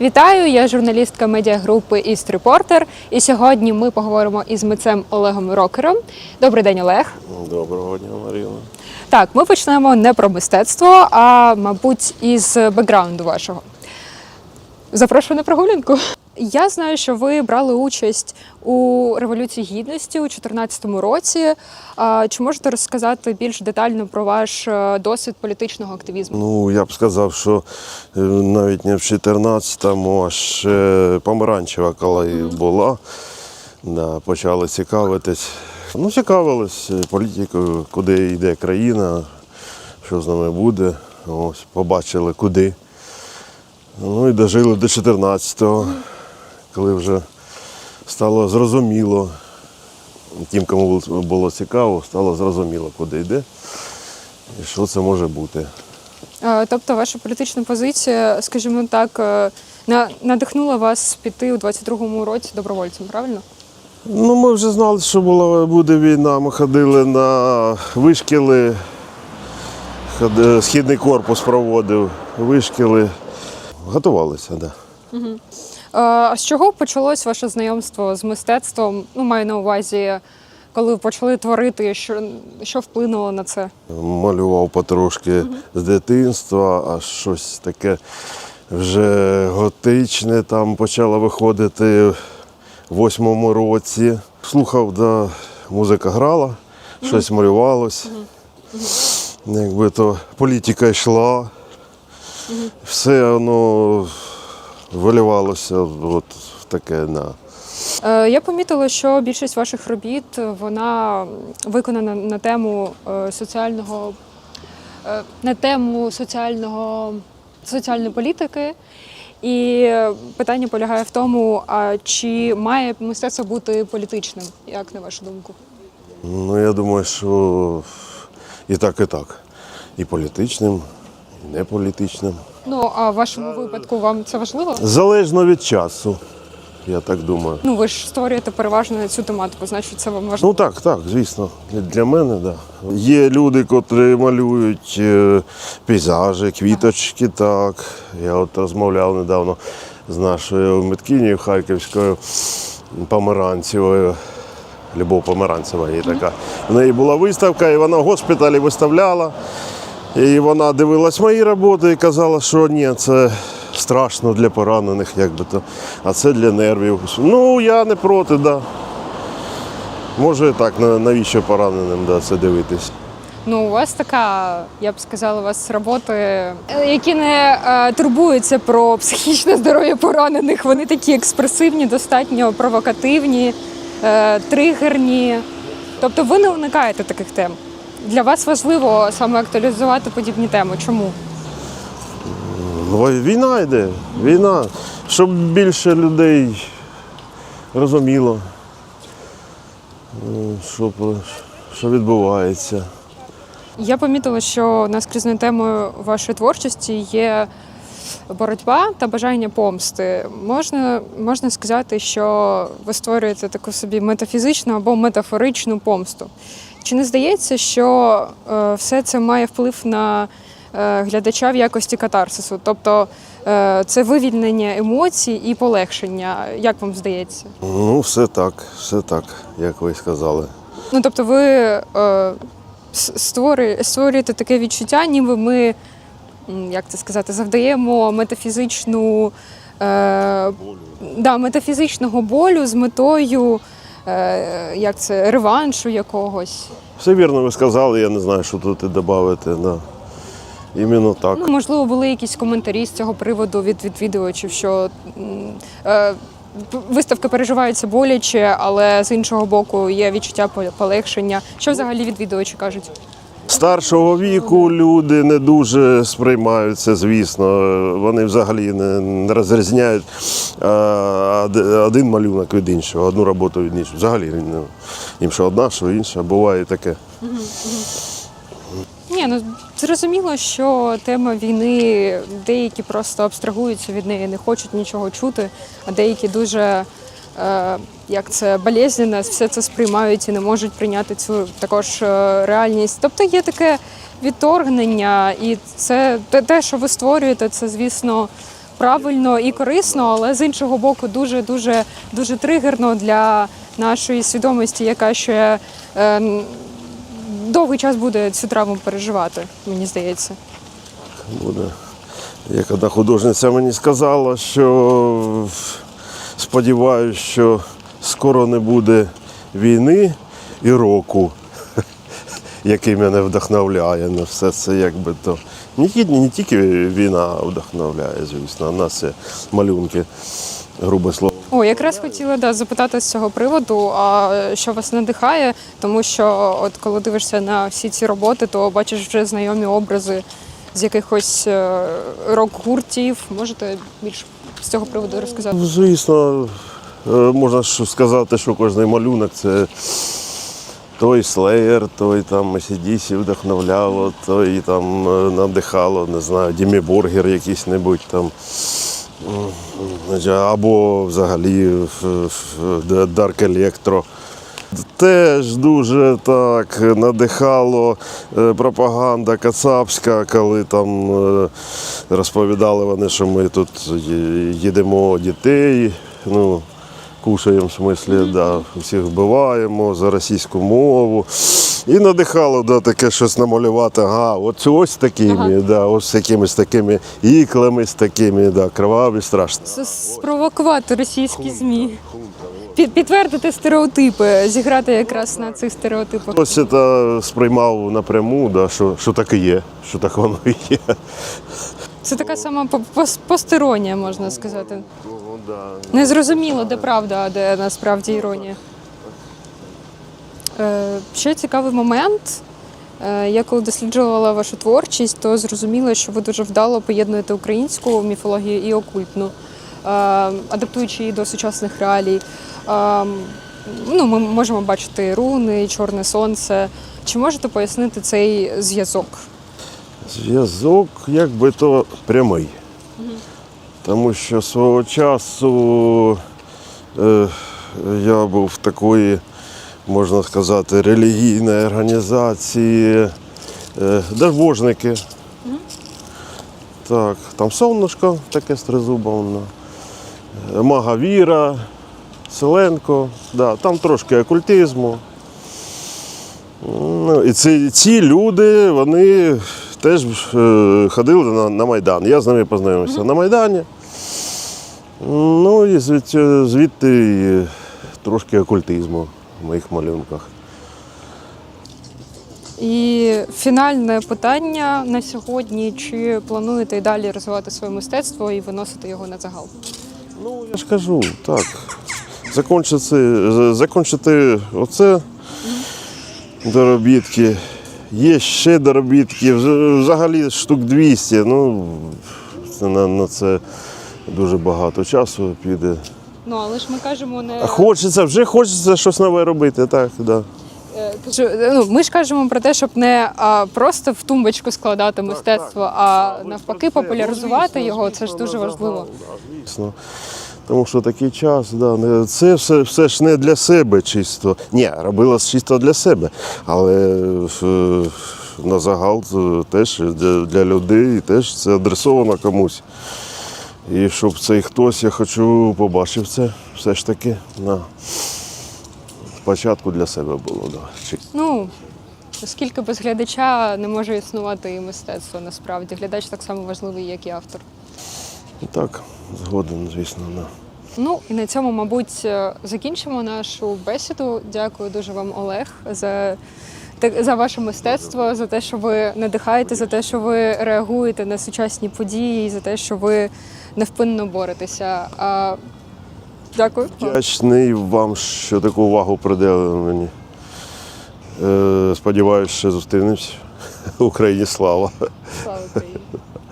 Вітаю, я журналістка медіагрупи Іст Репортер. І сьогодні ми поговоримо із митцем Олегом Рокером. Добрий день, Олег. Доброго дня, Маріна. Так, ми почнемо не про мистецтво, а мабуть, із бекграунду вашого. Запрошую на прогулянку. Я знаю, що ви брали участь у Революції Гідності у 2014 році. Чи можете розказати більш детально про ваш е, досвід політичного активізму? Ну, я б сказав, що е, навіть не в 14-му, а ще помаранчева, коли була, да, почали цікавитись. Ну, цікавились е, політикою, куди йде країна, що з нами буде. Ось, побачили куди. Ну і дожили до 14-го, коли вже стало зрозуміло. Тим, кому було цікаво, стало зрозуміло, куди йде і що це може бути. Тобто ваша політична позиція, скажімо так, е, надихнула вас піти у 22-му році добровольцем, правильно? Ну, ми вже знали, що була, буде війна. Ми ходили на вишкіли, східний корпус проводив, вишкіли. Готувалися, так. Да. Е, А з чого почалось ваше знайомство з мистецтвом? Ну, маю на увазі, коли ви почали творити, що, що вплинуло на це? Малював потрошки з дитинства, а щось таке вже готичне там почало виходити в восьмому році. Слухав, да, музика грала, щось малювалось. Якби то політика йшла, все воно виливалося от в таке на. Е, Я помітила, що більшість ваших робіт вона виконана на тему е, соціального е, на тему соціального соціальної політики. І питання полягає в тому, а чи має мистецтво бути політичним, як на вашу думку? Ну, я думаю, що і так, і так. І політичним, і неполітичним. Ну а в вашому випадку вам це важливо? Залежно від часу, я так думаю. Ну ви ж створюєте переважно цю тематику, значить це вам важливо. Ну так, так, звісно. Для мене, так. Да. Є люди, котрі малюють е, пейзажі, квіточки, так. Я от розмовляв недавно з нашою миткинею Харківською Помаранцевою. Любов Помаранцева є така. В неї була виставка, і вона в госпіталі виставляла. І вона дивилась мої роботи і казала, що ні, це страшно для поранених, як би то, а це для нервів. Ну, я не проти, так. Да. Може так, навіщо пораненим да, це дивитись. Ну, у вас така, я б сказала, у вас роботи, е, які не е, турбуються про психічне здоров'я поранених. Вони такі експресивні, достатньо провокативні, е, тригерні. Тобто ви не уникаєте таких тем. Для вас важливо саме актуалізувати подібні теми. Чому? Ну, війна йде, війна. Щоб більше людей розуміло, ну, що, що відбувається. Я помітила, що наскрізною темою вашої творчості є боротьба та бажання помсти. Можна, можна сказати, що ви створюєте таку собі метафізичну або метафоричну помсту. Чи не здається, що е, все це має вплив на е, глядача в якості катарсису? Тобто е, це вивільнення емоцій і полегшення, як вам здається? Ну, все так, все так, як ви сказали. Ну, тобто, ви е, створюєте таке відчуття, ніби ми, як це сказати, завдаємо метафізичну, е, да, метафізичного болю з метою е, як це, реваншу якогось. Все вірно ви сказали, я не знаю, що тут і додати. Да. Іменно так. Ну, можливо, були якісь коментарі з цього приводу від відвідувачів, що е, виставки переживаються боляче, але з іншого боку є відчуття пол- полегшення. Що взагалі відвідувачі кажуть? Старшого віку люди не дуже сприймають це, звісно. Вони взагалі не, розрізняють один малюнок від іншого, одну роботу від іншого. Взагалі їм що одна, що інша. Буває таке. Ні, ну зрозуміло, що тема війни деякі просто абстрагуються від неї, не хочуть нічого чути, а деякі дуже як це болезненно, все це сприймають і не можуть прийняти цю також е, реальність. Тобто є таке відторгнення, і це те, що ви створюєте, це звісно правильно і корисно, але з іншого боку, дуже дуже дуже тригерно для нашої свідомості, яка ще е, довгий час буде цю травму переживати, мені здається. буде. Як одна художниця мені сказала, що сподіваюся, що скоро не буде війни і року, який мене вдохновляє на все це, якби то. Не тільки, війна вдохновляє, звісно, а нас це малюнки, грубе слово. О, якраз хотіла да, запитати з цього приводу, а що вас надихає, тому що от коли дивишся на всі ці роботи, то бачиш вже знайомі образи з якихось е, рок-гуртів. Можете більше з цього приводу розказати? Ну, Звісно, е, можна сказати, що кожний малюнок це той слеєр, той там ACDC вдохновляло, той там е, надихало, не знаю, Дімі Бургер якийсь-небудь там. Або взагалі Дарк Електро. Dark Electro. Теж дуже так надихало е, пропаганда кацапська, коли там е, розповідали вони, що ми тут їдемо дітей, ну, кушаємо в смислі, да, всіх вбиваємо за російську мову. І надихало да, таке щось намалювати. Ага, от ось такими, Ага. да, ось з якимись такими іклами, з такими, да, кроваві, страшно. Спровокувати російські змі, Під- підтвердити стереотипи, зіграти якраз на цих стереотипах. Ось це сприймав напряму, да, що, що так і є, що так воно і є. Це така сама постеронія, можна сказати. Ну, да. Незрозуміло, де правда, а де насправді іронія. Е, ще цікавий момент. Е, Я коли досліджувала вашу творчість, то зрозуміла, що ви дуже вдало поєднуєте українську міфологію і окультну, адаптуючи її до сучасних реалій. Е, Ну, ми можемо бачити руни, чорне сонце. Чи можете пояснити цей зв'язок? Зв'язок якби то прямий. Тому що свого часу е, я був в такої, можна сказати, релігійної організації е, Держбожники. Так, там сонечко таке е, Мага Віра, Селенко, да, там трошки окультизму. Ну, і ці, ці люди, вони теж е, ходили на, на Майдан. Я з ними познайомився на Майдані. Ну і звідти, звідти трошки окультизму в моїх малюнках. І фінальне питання на сьогодні: чи плануєте і далі розвивати своє мистецтво і виносити його на загал? Ну, я ж кажу, так. Закончити, закончити оце доробітки. Є ще доробітки, вз- взагалі штук 200. Ну, це на, на це дуже багато часу піде. Ну але ж ми кажемо не А хочеться, вже хочеться щось нове робити, так, да. Е, кажу, ну, ми ж кажемо про те, щоб не а, просто в тумбочку складати мистецтво, а навпаки, популяризувати його. Це ж дуже важливо. Звісно. Тому що такий час, да, це все, все ж не для себе чисто. Ні, робилось чисто для себе. Але е, на загал е, теж для, для людей теж це адресовано комусь. І щоб цей хтось, я хочу побачив це все ж таки на спочатку для себе було. Да. Чи- Ну оскільки без глядача не може існувати і мистецтво, насправді глядач так само важливий, як і автор. Так, згоден, звісно. Да. Ну і на цьому, мабуть, е, закінчимо нашу бесіду. Дякую дуже вам, Олег, за, за ваше мистецтво, за те, що ви надихаєте, за те, що ви реагуєте на сучасні події, за те, що ви невпинно боретеся. Дякую. Вдячний вам, що таку увагу приділили мені. Сподіваюся, що зустрінемось. Україні слава!